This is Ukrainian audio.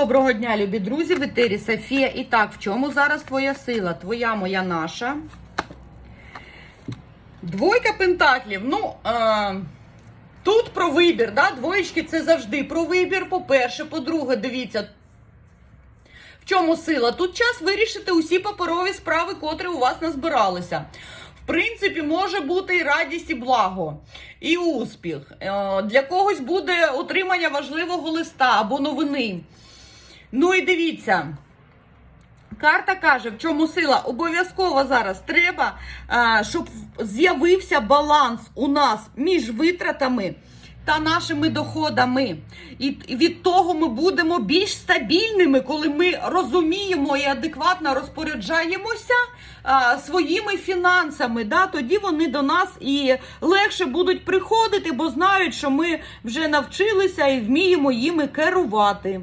Доброго дня, любі друзі, в етері Софія. І так, в чому зараз твоя сила? Твоя, моя, наша. Двойка пентаклів. Ну, е, тут про вибір, да? двоєчки це завжди про вибір. По-перше, по-друге, дивіться. В чому сила? Тут час вирішити усі паперові справи, котрі у вас назбиралися. В принципі, може бути і радість, і благо, і успіх. Е, Для когось буде отримання важливого листа або новини. Ну і дивіться. Карта каже, в чому сила? Обов'язково зараз треба, щоб з'явився баланс у нас між витратами та нашими доходами. І від того ми будемо більш стабільними, коли ми розуміємо і адекватно розпоряджаємося своїми фінансами. Тоді вони до нас і легше будуть приходити, бо знають, що ми вже навчилися і вміємо їми керувати.